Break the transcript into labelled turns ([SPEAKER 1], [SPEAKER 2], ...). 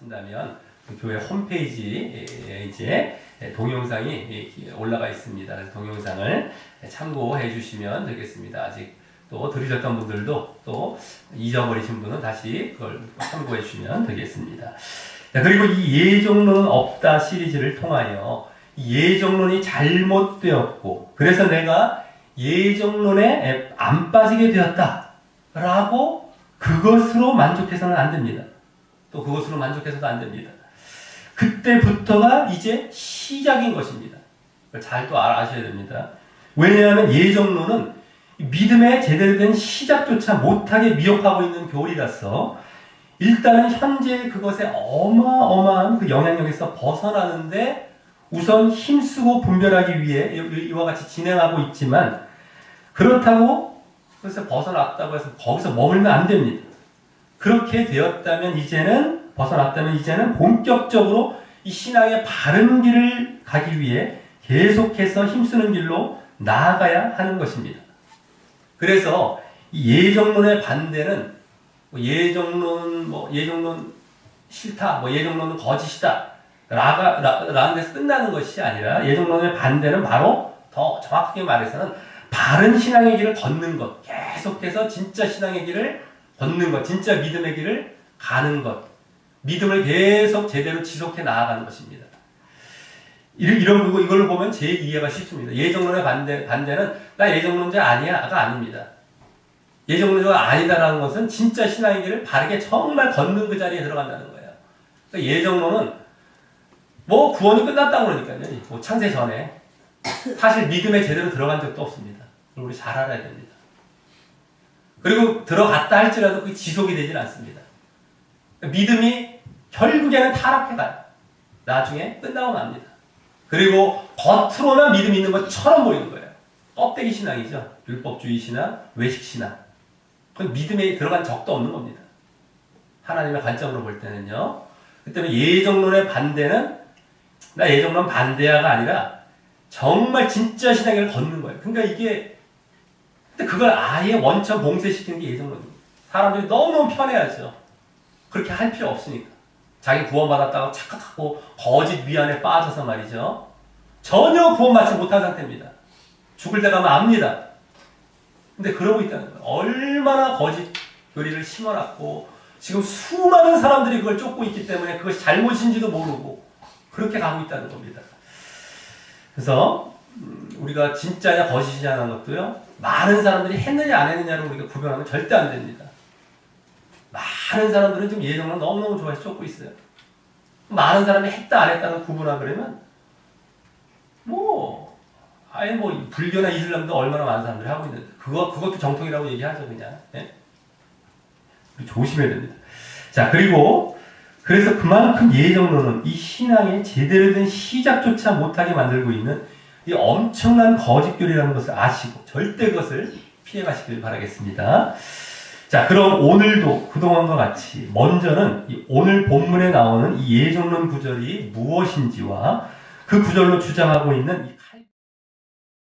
[SPEAKER 1] 하신다면 그 교회 홈페이지에 이제 동영상이 올라가 있습니다. 그래서 동영상을 참고해 주시면 되겠습니다. 아직 또 들으셨던 분들도 또 잊어버리신 분은 다시 그걸 참고해 주시면 되겠습니다. 자, 그리고 이 예정론은 없다 시리즈를 통하여 이 예정론이 잘못되었고 그래서 내가 예정론에 안 빠지게 되었다 라고 그것으로 만족해서는 안 됩니다. 또 그것으로 만족해서도 안 됩니다. 그때부터가 이제 시작인 것입니다. 잘 또 아셔야 됩니다. 왜냐하면 예정론은 믿음의 제대로 된 시작조차 못하게 미혹하고 있는 교리라서 일단은 현재 그것의 어마어마한 그 영향력에서 벗어나는데 우선 힘쓰고 분별하기 위해 이- 이와 같이 진행하고 있지만 그렇다고 그래서 벗어났다고 해서 거기서 머물면 안 됩니다. 그렇게 되었다면 이제는 벗어났다면 이제는 본격적으로 이 신앙의 바른 길을 가기 위해 계속해서 힘쓰는 길로 나아가야 하는 것입니다. 그래서 이 예정론의 반대는 뭐 예정론 뭐 예정론 싫다 뭐 예정론은 거짓이다 라가 라, 라는 데서 끝나는 것이 아니라 예정론의 반대는 바로 더 정확하게 말해서는 바른 신앙의 길을 걷는 것 계속해서 진짜 신앙의 길을 걷는 것 진짜 믿음의 길을 가는 것 믿음을 계속 제대로 지속해 나아가는 것입니다. 이런 이런 거 이걸 보면 제 이해가 쉽습니다. 예정론의 반대 반대는 나 예정론자 아니야 가 아닙니다. 예정론자가 아니다라는 것은 진짜 신앙의 길을 바르게 정말 걷는 그 자리에 들어간다는 거예요. 그러니까 예정론은 뭐 구원이 끝났다 그러니까요. 뭐 창세 전에 사실 믿음에 제대로 들어간 적도 없습니다. 우리 잘 알아야 됩니다. 그리고 들어갔다 할지라도 그게 지속이 되질 않습니다. 믿음이 결국에는 타락해 가요. 나중에 끝나고 맙니다. 그리고 겉으로는 믿음 있는 것처럼 보이는 거예요. 껍데기 신앙이죠. 율법주의 신앙, 외식 신앙. 그건 믿음에 들어간 적도 없는 겁니다. 하나님의 관점으로 볼 때는요. 그 때문에 예정론의 반대는 나 예정론 반대야가 아니라 정말 진짜 신앙을 걷는 거예요. 그러니까 이게 근데 그걸 아예 원천 봉쇄시키는 게 예정론입니다. 사람들이 너무너무 편해하죠. 그렇게 할 필요 없으니까. 자기 구원받았다고 착각하고 거짓 위안에 빠져서 말이죠. 전혀 구원받지 못한 상태입니다. 죽을 때 가면 압니다. 근데 그러고 있다는 거예요. 얼마나 거짓 교리를 심어놨고 지금 수많은 사람들이 그걸 쫓고 있기 때문에 그것이 잘못인지도 모르고 그렇게 가고 있다는 겁니다. 그래서 음, 우리가 진짜냐 거짓이냐는 것도요. 많은 사람들이 했느냐 안 했느냐를 우리가 구별하면 절대 안 됩니다. 많은 사람들은 지금 예정을 너무너무 좋아해서 쫓고 있어요. 많은 사람이 했다 안 했다는 구분하 그러면 뭐 아예 뭐 불교나 이슬람도 얼마나 많은 사람들이 하고 있는데 그거 그것도 정통이라고 얘기하죠 그냥 예? 조심해야 됩니다. 자 그리고 그래서 그만큼 예정론은 이 신앙의 제대로 된 시작조차 못하게 만들고 있는 이 엄청난 거짓 교리라는 것을 아시고 절대 그것을 피해 가시길 바라겠습니다. 자, 그럼 오늘도 그동안과 같이 먼저는 이 오늘 본문에 나오는 이 예정론 구절이 무엇인지와 그 구절로 주장하고 있는 이